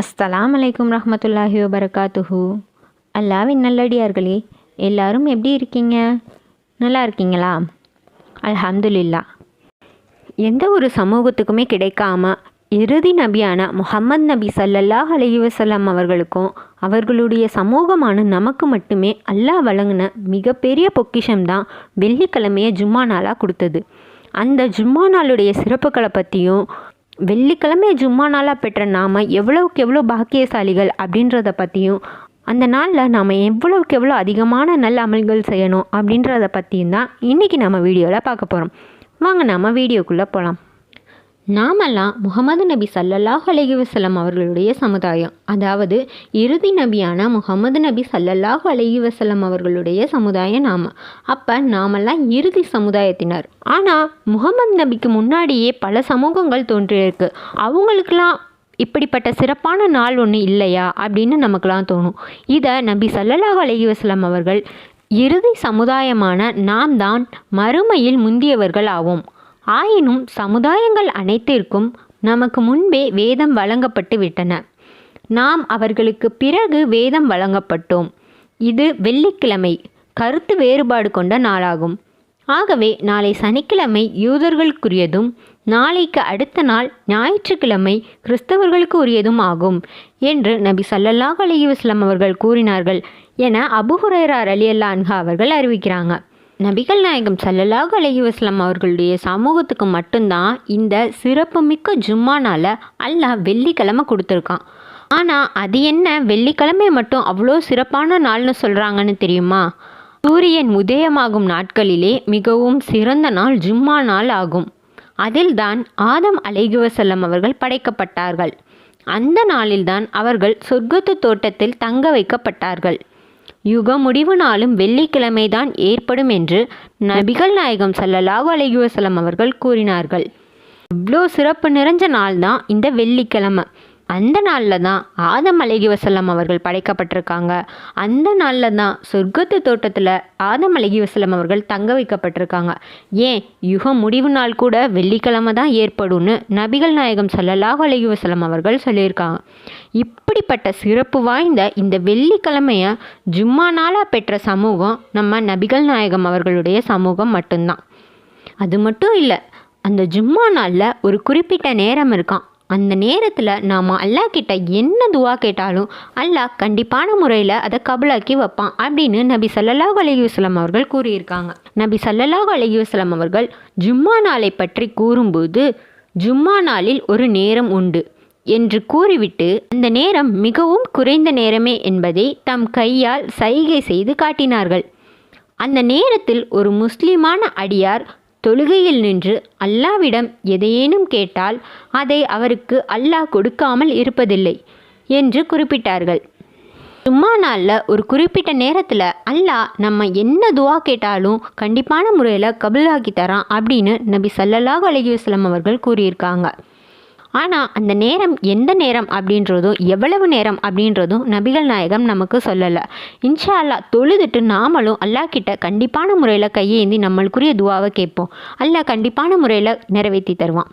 அஸ்ஸலாம் அலைக்கும் ரஹமத்துல்லாஹி வபரகாத்துஹு. அல்லாவின் நல்லடியார்களே எல்லாரும் எப்படி இருக்கீங்க? நல்லா இருக்கீங்களா? அல்ஹம்துலில்லா. எந்த ஒரு சமூகத்துக்குமே கிடைக்காம இறுதி நபியான முஹம்மது நபி சல்லல்லாஹ் அலைஹி அவர்களுக்கும் அவர்களுடைய சமூகமான நமக்கு மட்டுமே அல்லாஹ் வழங்கின மிகப்பெரிய பொக்கிஷம்தான் வெள்ளிக்கிழமையை ஜும்மா நாளாக கொடுத்தது. அந்த ஜும்மா நாளுடைய சிறப்புகளை பற்றியும் வெள்ளிக்கிழமை ஜும்மா நாளாக பெற்ற நாம் எவ்வளவுக்கு எவ்வளோ பாக்கியசாலிகள் அப்படின்றத பற்றியும் அந்த நாளில் நாம் எவ்வளவுக்கு எவ்வளோ அதிகமான நல்ல அமல்கள் செய்யணும் அப்படின்றத பற்றியும் தான் இன்றைக்கி நம்ம வீடியோவில் பார்க்க போகிறோம் வாங்க நம்ம வீடியோக்குள்ளே போகலாம் நாமெல்லாம் முகமது நபி சல்லல்லாஹ் அலைஹி அவர்களுடைய சமுதாயம். அதாவது இறுதி நபியான முகமது நபி சல்லல்லாஹ் அலைஹி அவர்களுடைய சமுதாயம் நாம. அப்போ நாமெல்லாம் இறுதி சமுதாயத்தினர். ஆனால் முகமது நபிக்கு முன்னாடியே பல சமூகங்கள் தோன்றியிருக்கு. அவங்களுக்கெல்லாம் இப்படிப்பட்ட சிறப்பான நாள் ஒன்று இல்லையா? அப்படின்னு நமக்கெல்லாம் தோணும். இதை நபி சல்லல்லாஹ் அலைஹி அவர்கள் இறுதி சமுதாயமான நாம் தான் மறுமையில் முந்தியவர்கள் ஆவோம். ஆயினும் சமுதாயங்கள் அனைத்திற்கும் நமக்கு முன்பே வேதம் வழங்கப்பட்டு விட்டன. நாம் அவர்களுக்கு பிறகு வேதம் வழங்கப்பட்டோம். இது வெள்ளிக்கிழமை கருத்து வேறுபாடு கொண்ட நாளாகும். ஆகவே நாளை சனிக்கிழமை யூதர்களுக்குரியதும் நாளைக்கு அடுத்த நாள் ஞாயிற்றுக்கிழமை கிறிஸ்தவர்களுக்கு உரியதும் ஆகும் என்று நபி சல்லல்லாஹ் அலைஹி அவர்கள் கூறினார்கள் என அபுஹுரேரார் அலி அல்லா அவர்கள் அறிவிக்கிறாங்க. நபிகள் நாயகம் சல்லல்லாஹு அலைஹி வஸல்லம் அவர்களுடைய சமூகத்துக்கு மட்டும்தான் இந்த சிறப்புமிக்க ஜும்மா அல்லாஹ் வெள்ளிக்கிழமை கொடுத்துருக்கான். ஆனால் அது என்ன? வெள்ளிக்கிழமை மட்டும் அவ்வளோ சிறப்பான நாள்னு சொல்கிறாங்கன்னு தெரியுமா? சூரியன் உதயமாகும் நாட்களிலே மிகவும் சிறந்த நாள் ஜும்மா நாள் ஆகும். அதில்தான் ஆதம் அலைஹி வஸல்லம் அவர்கள் படைக்கப்பட்டார்கள். அந்த நாளில்தான் அவர்கள் சொர்க்கத்து தோட்டத்தில் தங்க வைக்கப்பட்டார்கள். யுக முடிவு நாளும் வெள்ளிக்கிழமைதான் ஏற்படும் என்று நபிகள் நாயகம் சல்லல்லாஹு அலைஹி வசலம் அவர்கள் கூறினார்கள். இவ்வளோ சிறப்பு நிறைஞ்ச நாள் தான் இந்த வெள்ளிக்கிழமை. அந்த நாளில் தான் ஆதம் அலைஹி அவர்கள் படைக்கப்பட்டிருக்காங்க. அந்த நாளில் தான் சொர்க்கத்து தோட்டத்தில் ஆதம் அலைஹி அவர்கள் தங்க வைக்கப்பட்டிருக்காங்க. ஏன்? யுக முடிவு நாள் கூட வெள்ளிக்கிழமை தான் ஏற்படும்னு நபிகள் நாயகம் ஸல்லல்லாஹு அலகி வசலம் அவர்கள் சொல்லியிருக்காங்க. இப்படிப்பட்ட சிறப்பு வாய்ந்த இந்த வெள்ளிக்கிழமையை ஜும்மா நாளாக பெற்ற சமூகம் நம்ம நபிகள் நாயகம் அவர்களுடைய சமூகம் மட்டும்தான். அது மட்டும் இல்லை அந்த ஜும்மா நாளில் ஒரு குறிப்பிட்ட நேரம் இருக்கான். அந்த நேரத்தில் நாம் அல்லாஹ் கிட்ட என்ன துவா கேட்டாலும் அல்லாஹ் கண்டிப்பான முறையில் அதை கபலாக்கி வைப்பான் அப்படின்னு நபி சல்லல்லாஹு அலைஹி அவர்கள் கூறியிருக்காங்க. நபி சல்லல்லாஹு அலைஹி அவர்கள் ஜும்மா நாளை பற்றி கூறும்போது ஜும்மா நாளில் ஒரு நேரம் உண்டு என்று கூறிவிட்டு அந்த நேரம் மிகவும் குறைந்த நேரமே என்பதை தம் கையால் சைகை செய்து காட்டினார்கள். அந்த நேரத்தில் ஒரு முஸ்லிமான அடியார் தொழுகையில் நின்று அல்லாவிடம் எதையேனும் கேட்டால் அதை அவருக்கு அல்லாஹ் கொடுக்காமல் இருப்பதில்லை என்று குறிப்பிட்டார்கள். சும்மா நாளில் ஒரு குறிப்பிட்ட நேரத்தில் அல்லாஹ் நம்ம என்ன துவா கேட்டாலும் கண்டிப்பான முறையில் கபுலாக்கி தரான் அப்படின்னு நபி சல்லல்லாஹு அலைஹி வஸல்லம் அவர்கள் கூறியிருக்காங்க. ஆனால் அந்த நேரம் எந்த நேரம் அப்படின்றதும் எவ்வளவு நேரம் அப்படின்றதும் நபிகள் நாயகம் நமக்கு சொல்லலை. இன்ஷா அல்லாஹ் தொழுதுட்டு நாமளும் அல்லாஹ் கிட்ட கண்டிப்பான முறையில் கையேந்தி நம்மளுக்குரிய துவாவை கேட்போம். அல்லாஹ் கண்டிப்பான முறையில் நிறைவேற்றி தருவான்.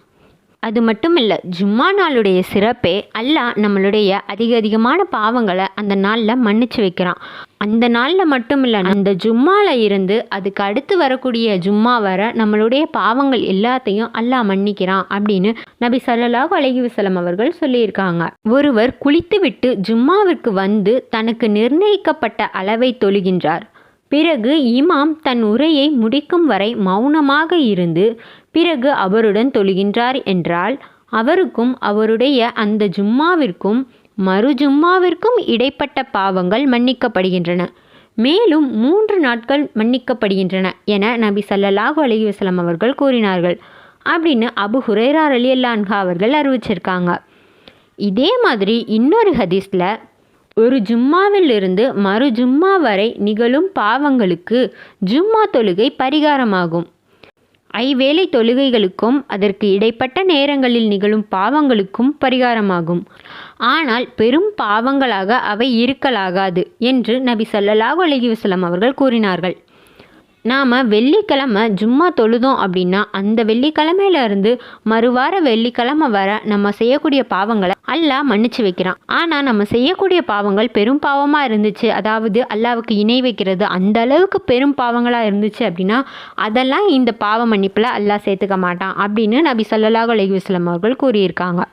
அது மட்டும் இல்லை ஜும்மா நாளுடைய சிறப்பே அல்லாஹ் நம்மளுடைய அதிக அதிகமான பாவங்களை அந்த நாளில் மன்னிச்சு வைக்கிறான். அந்த நாளில் மட்டும் இல்லை அந்த ஜும்மாவில் இருந்து அதுக்கு அடுத்து வரக்கூடிய ஜும்மா வர நம்மளுடைய பாவங்கள் எல்லாத்தையும் அல்லாஹ் மன்னிக்கிறான் அப்படின்னு நபி சல்லாஹ் அலஹி வசலம் அவர்கள் சொல்லியிருக்காங்க. ஒருவர் குளித்துவிட்டு ஜும்மாவிற்கு வந்து தனக்கு நிர்ணயிக்கப்பட்ட அளவை தொழுகின்றார். பிறகு இமாம் தன் உரையை முடிக்கும் வரை மௌனமாக இருந்து பிறகு அவருடன் தொழுகின்றார் என்றால் அவருக்கும் அவருடைய அந்த ஜும்மாவிற்கும் மறு ஜும்மாவிற்கும் இடைப்பட்ட பாவங்கள் மன்னிக்கப்படுகின்றன. மேலும் மூன்று நாட்கள் மன்னிக்கப்படுகின்றன என நபி சல்லல்லாஹு அலி வஸல்லம் அவர்கள் கூறினார்கள். அப்படின்னு அபு ஹுரேரா அலி அல்லான்ஹா அவர்கள் அறிவிச்சிருக்காங்க. இதே மாதிரி இன்னொரு ஹதீஸில் ஒரு ஜும்மாவிலிருந்து மறு ஜும்மா வரை நிகழும் பாவங்களுக்கு ஜும்மா தொழுகை பரிகாரமாகும். ஐவேளை தொழுகைகளுக்கும் அதற்கு இடைப்பட்ட நேரங்களில் நிகழும் பாவங்களுக்கும் பரிகாரமாகும். ஆனால் பெரும் பாவங்களாக அவை இருக்கலாகாது என்று நபி ஸல்லல்லாஹு அலைஹி வஸல்லம் அவர்கள் கூறினார்கள். நாம் வெள்ளிக்கிழமை ஜும்மா தொழுதோம் அப்படின்னா அந்த வெள்ளிக்கிழமையிலேருந்து மறுவார வெள்ளிக்கிழமை வர நம்ம செய்யக்கூடிய பாவங்களை அல்லாஹ் மன்னிச்சு வைக்கிறான். ஆனால் நம்ம செய்யக்கூடிய பாவங்கள் பெரும் பாவமாக இருந்துச்சு. அதாவது அல்லாவுக்கு இணை வைக்கிறது அந்த அளவுக்கு பெரும் பாவங்களாக இருந்துச்சு அப்படின்னா அதெல்லாம் இந்த பாவ மன்னிப்பில் அல்லாஹ் சேர்த்துக்க மாட்டான் அப்படின்னு நபி சொல்லலாஹ் அலைஹி அவர்கள் கூறியிருக்காங்க.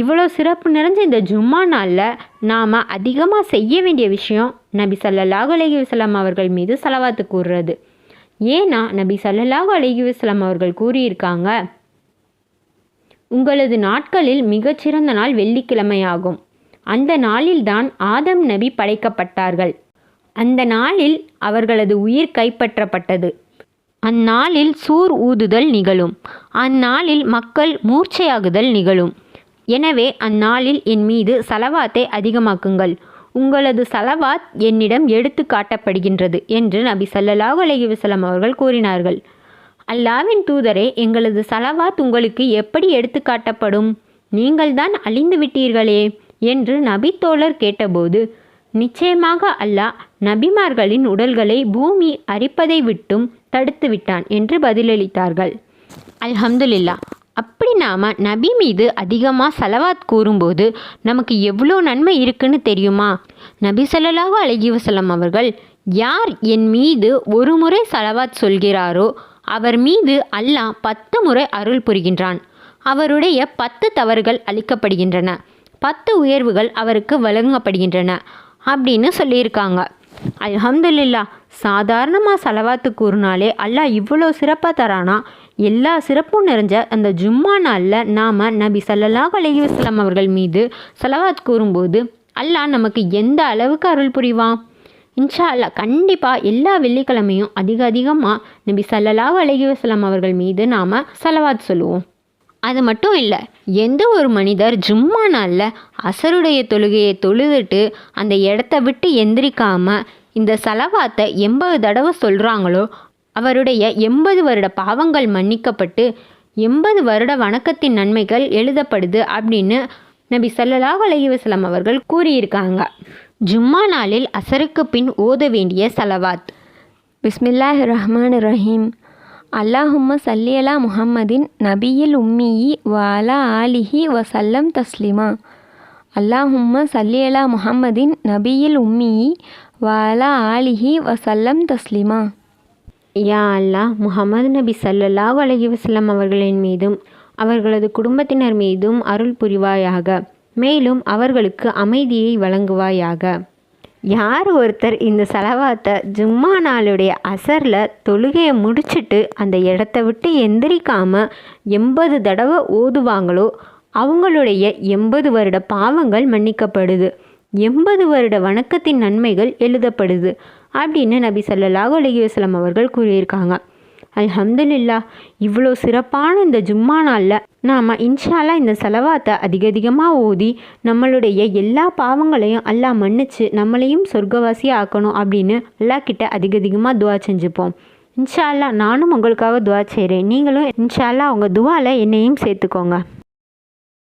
இவ்வளோ சிறப்பு நிறைஞ்ச இந்த ஜும்மா நாளில் நாம் அதிகமாக செய்ய வேண்டிய விஷயம் நபி ஸல்லல்லாஹு அலஹி வஸல்லம் அவர்கள் மீது செலவாத்து கூறுறது. ஏன்னா நபி ஸல்லல்லாஹு அலஹி வஸல்லம் அவர்கள் கூறியிருக்காங்க உங்களது நாட்களில் மிகச்சிறந்த நாள் வெள்ளிக்கிழமையாகும். அந்த நாளில்தான் ஆதம் நபி படைக்கப்பட்டார்கள். அந்த நாளில் அவர்களது உயிர் கைப்பற்றப்பட்டது. அந்நாளில் சூர் ஊதுதல் நிகழும். அந்நாளில் மக்கள் மூர்ச்சையாகுதல் நிகழும். எனவே அந்நாளில் என் மீது சலவாத்தை அதிகமாக்குங்கள். உங்களது சலவாத் என்னிடம் எடுத்து காட்டப்படுகின்றது என்று நபி ஸல்லல்லாஹு அலஹி வசலம் அவர்கள் கூறினார்கள். அல்லாவின் தூதரே எங்களது சலவாத் உங்களுக்கு எப்படி எடுத்து காட்டப்படும்? நீங்கள்தான் அழிந்து விட்டீர்களே என்று நபி தோழர் கேட்டபோது நிச்சயமாக அல்லாஹ் நபிமார்களின் உடல்களை பூமி அரிப்பதை விட்டும் தடுத்து விட்டான் என்று பதிலளித்தார்கள். அல்ஹம்துலில்லா அப்படி நாம் நபி மீது அதிகமாக சலவாத் கூறும்போது நமக்கு எவ்வளோ நன்மை இருக்குன்னு தெரியுமா? நபி ஸல்லல்லாஹு அழகி வசலம் அவர்கள் யார் என் மீது ஒரு முறை சலவாத் சொல்கிறாரோ அவர் மீது அல்லாஹ் பத்து முறை அருள் புரிகின்றான். அவருடைய பத்து தவறுகள் அளிக்கப்படுகின்றன பத்து உயர்வுகள் அவருக்கு வழங்கப்படுகின்றன. அப்படின்னு சொல்லியிருக்காங்க. அலமதுல்லா சாதாரணமாக செலவாத்து கூறினாலே அல்லாஹ் இவ்வளோ சிறப்பாக தரானா? எல்லா சிறப்பும் நிறைஞ்ச அந்த ஜும்மா நாளில் நாம் நபி சல்லல்லாஹ் அலைஹி அவர்கள் மீது செலவாத் கூறும்போது அல்லாஹ் நமக்கு எந்த அளவுக்கு அருள் புரிவான்? இன்ஷா அல்லாஹ் கண்டிப்பாக எல்லா வெள்ளிக்கிழமையும் அதிக அதிகமாக நபி சல்லல்லாஹ் அலைஹி அவர்கள் மீது நாம் செலவாத் சொல்லுவோம். அது மட்டும் இல்லை எந்த ஒரு மனிதர் ஜும்மா நாளில் அசருடைய தொழுகையை தொழுதுட்டு அந்த இடத்த விட்டு எந்திரிக்காமல் இந்த சலவாத்தை எண்பது தடவை சொல்கிறாங்களோ அவருடைய எண்பது வருட பாவங்கள் மன்னிக்கப்பட்டு எண்பது வருட வணக்கத்தின் நன்மைகள் எழுதப்படுது அப்படின்னு நபி சல்லலாஹ் அலைஹி அவர்கள் கூறியிருக்காங்க. ஜும்மா நாளில் அசருக்கு பின் ஓத வேண்டிய சலவாத். பிஸ்மில்லாஹ் ரஹ்மான் ரஹீம். அல்லாஹும்ம சல்லியலா முஹம்மதின் நபியில் உம்மியி வாலா ஆலிஹி வசல்லம் தஸ்லிமா. அல்லாஹும்ம சல்லியலா முஹம்மதின் நபியில் உம்மியி வாலா ஆலிஹி வசல்லம் தஸ்லிமா. யா அல்லாஹ் முகமது நபி சல்லல்லாஹ் அலஹி வசல்லம் அவர்களின் மீதும் அவர்களது குடும்பத்தினர் மீதும் அருள் புரிவாயாக. மேலும் அவர்களுக்கு அமைதியை வழங்குவாயாக. யார் ஒருத்தர் இந்த செலவாத்தை ஜும்மா நாளுடைய அசரில் தொழுகையை முடிச்சுட்டு அந்த இடத்த விட்டு எந்திரிக்காமல் எண்பது தடவை ஓதுவாங்களோ அவங்களுடைய எண்பது வருட பாவங்கள் மன்னிக்கப்படுது. எண்பது வருட வணக்கத்தின் நன்மைகள் எழுதப்படுது அப்படின்னு நபி ஸல்லல்லாஹு அலைஹி வஸல்லம் அவர்கள் கூறியிருக்காங்க. அல்ஹம்துலில்லா இவ்வளோ சிறப்பான இந்த ஜும்மா நாளில் நாம் இன்ஷால்லா இந்த செலவாத்தை அதிக அதிகமாக ஓதி நம்மளுடைய எல்லா பாவங்களையும் அல்லா மன்னிச்சு நம்மளையும் சொர்க்கவாசியாக ஆக்கணும் அப்படின்னு அல்லாஹ் கிட்ட அதிக அதிகமாக துவா செஞ்சுப்போம். இன்ஷா நானும் உங்களுக்காக துவா செய்கிறேன் நீங்களும் இன்ஷா அல்லாஹ் உங்கள் துவாவில் என்னையும் சேர்த்துக்கோங்க.